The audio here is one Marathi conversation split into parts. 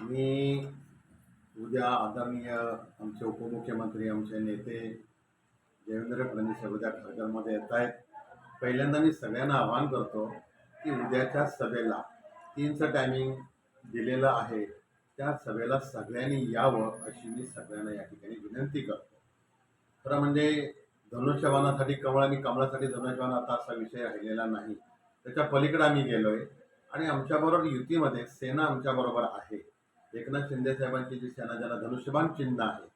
मी उद्या आदरणीय आमचे उपमुख्यमंत्री आमचे नेते देवेंद्र फडणवीस उद्या खारघरमध्ये येत आहेत. पहिल्यांदा मी सगळ्यांना आवाहन करतो की उद्याच्या सभेला तीनचं टायमिंग दिलेलं आहे. त्या सभेला सगळ्यांनी यावं अशी मी सगळ्यांना या ठिकाणी विनंती करतो. खरं म्हणजे धनुष्यबाणासाठी कमळ आणि कमळासाठी धनुष्यबाण आता असा विषय राहिलेला नाही. त्याच्या पलीकडे आम्ही गेलो आहे आणि आमच्याबरोबर युतीमध्ये सेना आमच्याबरोबर आहे. एकनाथ शिंदे साहेबांची जी सेना ज्याला धनुष्यबाण चिन्ह आहे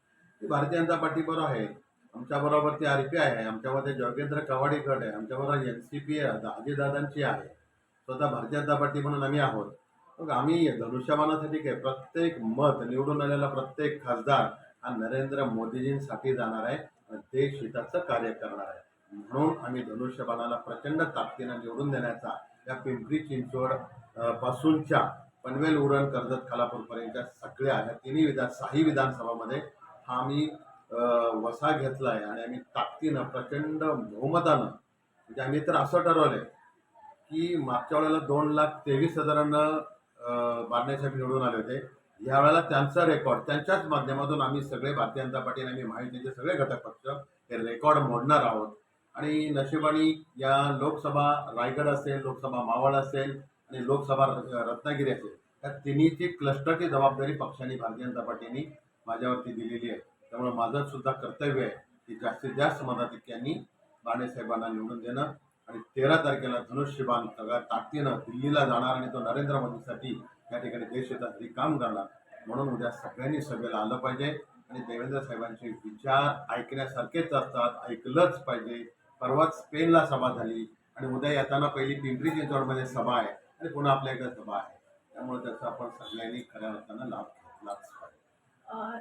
ती भारतीय जनता आहे. आमच्याबरोबर ती आर पी आय आहे आमच्यामध्ये जोगेंद्र कवाडी आहे आमच्याबरोबर एन सी पी अजितदादांची आहे. स्वतः भारतीय जनता पार्टी म्हणून आम्ही आहोत. मग आम्ही धनुष्यबाणासाठी काय प्रत्येक मत निवडून आलेला प्रत्येक खासदार हा नरेंद्र मोदीजींसाठी जाणार आहे आणि देश हिताचं कार्य करणार आहे. म्हणून आम्ही धनुष्यबाणाला प्रचंड ताकदीनं निवडून देण्याचा या पिंपरी चिंचवड पासूनच्या पनवेल उरण कर्जत खालापूरपर्यंतच्या सगळ्या ह्या तिन्ही विधान साही विधानसभामध्ये हा आम्ही वसा घेतला आहे आणि आम्ही ताकदीनं प्रचंड बहुमतानं म्हणजे आम्ही तर असं ठरवलं आहे की मागच्या वेळेला दोन लाख तेवीस हजारांना बांधण्यासाठी निवडून आले होते. यावेळेला त्यांचा रेकॉर्ड त्यांच्याच माध्यमातून आम्ही सगळे भारतीय जनता पार्टी आणि आम्ही सगळे घटक पक्ष हे रेकॉर्ड मोडणार आहोत. आणि नशिबाणी या लोकसभा रायगड असेल लोकसभा मावळ असेल आणि लोकसभा रत्नागिरी असेल या तिन्हीची क्लस्टरची जबाबदारी पक्षाने भारतीय जनता पार्टीने माझ्यावरती दिलेली आहे. त्यामुळे माझं सुद्धा कर्तव्य आहे की जास्तीत जास्त मताधिक्यांनी बाणेसाहेबांना निवडून देणं आणि तेरा तारखेला धनुष्यबाण सगळ्या ताकदीनं दिल्लीला जाणार आणि तो नरेंद्र मोदीसाठी या ठिकाणी देशहितासाठी काम करणार म्हणून उद्या सगळ्यांनी सभेला आलं पाहिजे आणि देवेंद्र साहेबांचे विचार ऐकण्यासारखेच असतात ऐकलंच पाहिजे. परवाच स्पेनला सभा झाली आणि उद्या येताना पहिली पिंपरी चिंचवडमध्ये सभा आहे. आणि पुन्हा आपल्या इकडे दबा आहे त्यामुळे त्याचा आपण सगळ्यांनी खऱ्या अर्थानं लाभ लाभ